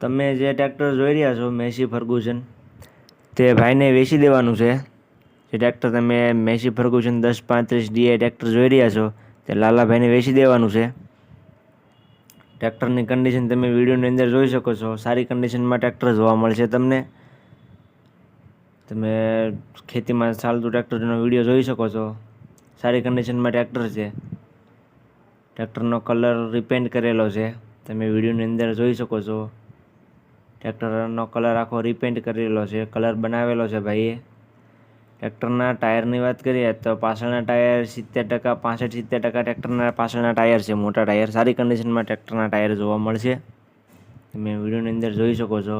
તમે જે ટ્રેક્ટર જોઈ રહ્યા છો, મેસી ફર્ગુસન, તે ભાઈને વેચી દેવાનું છે. જે ટ્રેક્ટર તમે મેસી ફર્ગુસન દસ પાંત્રીસ ડીએ ટ્રેક્ટર જોઈ રહ્યા છો, તે લાલાભાઈને વેચી દેવાનું છે. ટ્રેક્ટરની કન્ડિશન તમે વિડીયોની અંદર જોઈ શકો છો. સારી કન્ડિશનમાં ટ્રેક્ટર જોવા મળશે તમને. તમે ખેતીમાં ચાલતું ટ્રેક્ટરનો વીડિયો જોઈ શકો છો. સારી કન્ડિશનમાં ટ્રેક્ટર છે. ટ્રેક્ટરનો કલર રિપેન્ટ કરેલો છે. તમે વિડીયોની અંદર જોઈ શકો છો. ટ્રેક્ટરનો કલર આખો રિપેન્ટ કરેલો છે, કલર બનાવેલો છે ભાઈએ. ટ્રેક્ટરના ટાયરની વાત કરીએ તો પાછળના ટાયર સિત્તેર ટકા, પાસઠ, સિત્તેર ટકા ટ્રેક્ટરના પાછળના ટાયર છે. મોટા ટાયર સારી કન્ડિશનમાં ટ્રેક્ટરના ટાયર જોવા મળશે. તમે વિડીયોની અંદર જોઈ શકો છો.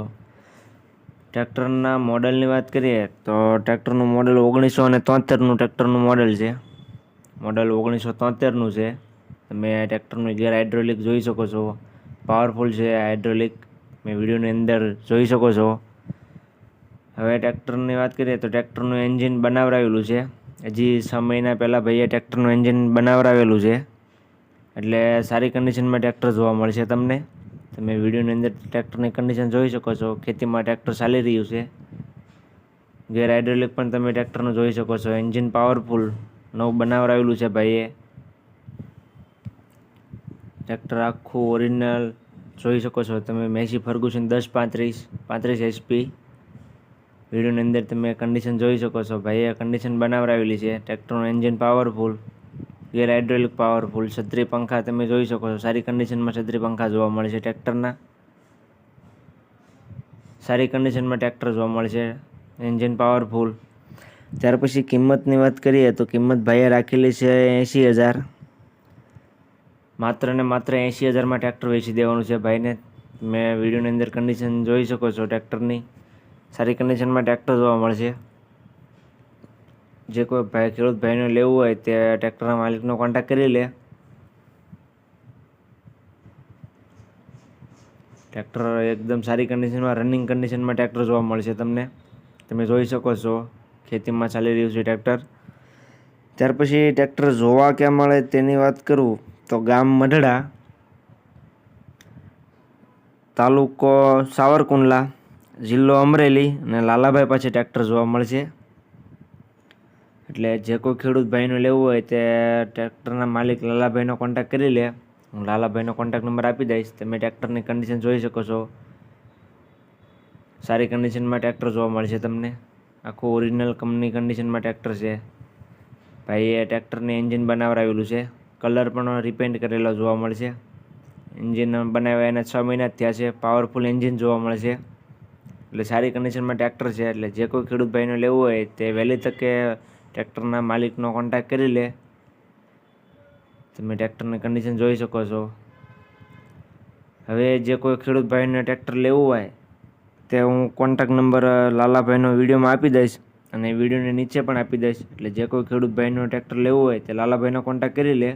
ટ્રેક્ટરના મોડલની વાત કરીએ તો ટ્રેક્ટરનું મોડલ ઓગણીસો અને તોતેરનું ટ્રેક્ટરનું મોડલ છે. મોડલ ઓગણીસો તોતેરનું છે. તમે ટ્રેક્ટરનું ગેર હાઇડ્રોલિક જોઈ શકો છો. પાવરફુલ છે હાઇડ્રોલિક મેં વિડીયોની અંદર જોઈ શકો છો. હવે ટ્રેક્ટરની વાત કરીએ તો ટ્રેક્ટરનું એન્જિન બનાવરાવેલું છે. હજી છ મહિના પહેલાં ભાઈએ ટ્રેક્ટરનું એન્જિન બનાવરાવેલું છે. એટલે સારી કન્ડિશનમાં ટ્રેક્ટર જોવા મળશે તમને. તમે વિડીયોની અંદર ટ્રેક્ટરની કન્ડિશન જોઈ શકો છો. ખેતીમાં ટ્રેક્ટર ચાલી રહ્યું છે. ગેર હાઇડ્રોલિક પણ તમે ટ્રેક્ટરનું જોઈ શકો છો. એન્જિન પાવરફુલ નવું બનાવરાવેલું છે ભાઈએ. ટ્રેક્ટર આખું ઓરિજિનલ જોઈ શકો છો તમે મેસી ફર્ગુસન દસ પાંત્રીસ પાંત્રીસ એચપી વિડીયોની અંદર તમે કન્ડિશન જોઈ શકો છો. ભાઈએ કન્ડિશન બનાવરાવેલી છે. ટ્રેક્ટરનું engine powerful gear hydraulic powerful છત્રી પંખા તમે જોઈ શકો છો. સારી કન્ડિશનમાં છત્રી પંખા જોવા મળે છે ટ્રેક્ટરના સારી કન્ડિશનમાં ટ્રેક્ટર જોવા મળશે એન્જિન પાવરફુલ ત્યાર પછી કિંમતની વાત કરીએ તો કિંમત ભાઈએ રાખેલી છે એંસી હજાર. માત્ર ને માત્ર એંસી હજારમાં ટ્રેક્ટર વેચી દેવાનું છે ભાઈને. મેં વિડીયોની અંદર કન્ડિશન જોઈ શકો છો ટ્રેક્ટરની. સારી કન્ડિશનમાં ટ્રેક્ટર જોવા મળશે. જે કોઈ ભાઈ ખેડૂત ભાઈને લેવું હોય તે ટ્રેક્ટરના માલિકનો કોન્ટેક્ટ કરી લે. ટ્રેક્ટર એકદમ સારી કન્ડિશનમાં રનિંગ કન્ડિશનમાં ટ્રેક્ટર જોવા મળશે તમને. તમે જોઈ શકો છો ખેતીમાં ચાલી રહ્યું છે ટ્રેક્ટર. ત્યાર પછી ટ્રેક્ટર જોવા ક્યાં મળે તેની વાત કરું. તો ગામ મઢડા, તાલુકો સાવરકુંડલા, જિલ્લો અમરેલી અને લાલાભાઈ પાસે ટ્રેક્ટર જોવા મળશે. એટલે જે કોઈ ખેડૂત ભાઈનું લેવું હોય તે ટ્રેક્ટરના માલિક લાલાભાઈનો કોન્ટેક્ટ કરી લે. હું લાલાભાઈનો કોન્ટેક્ટ નંબર આપી દઈશ. તમે ટ્રેક્ટરની કન્ડિશન જોઈ શકો છો. સારી કન્ડિશનમાં ટ્રેક્ટર જોવા મળશે તમને. આખું ઓરિજિનલ કંપની કન્ડિશનમાં ટ્રેક્ટર છે. ભાઈએ ટ્રેક્ટરને એન્જિન બનાવરાવેલું છે. કલર પણ રિપેન્ટ કરેલો જોવા મળશે. એન્જિન બનાવ્યા એના છ મહિના થયા છે. પાવરફુલ એન્જિન જોવા મળશે. એટલે સારી કન્ડિશનમાં ટ્રેક્ટર છે. એટલે જે કોઈ ખેડૂત ભાઈને લેવું હોય તે વહેલી તકે ટ્રેક્ટરના માલિકનો કોન્ટેક્ટ કરી લે. તમે ટ્રેક્ટરની કન્ડિશન જોઈ શકો છો. હવે જે કોઈ ખેડૂત ભાઈને ટ્રેક્ટર લેવું હોય, તે હું કોન્ટેક્ટ નંબર લાલાભાઈનો વિડીયોમાં આપી દઈશ. અને વિડીયોની નીચે પણ આપી દઈશ. એટલે જે કોઈ ખેડૂત ભાઈનો ટ્રેક્ટર લેવું હોય તે લાલાભાઈનો કોન્ટેક્ટ કરી લે.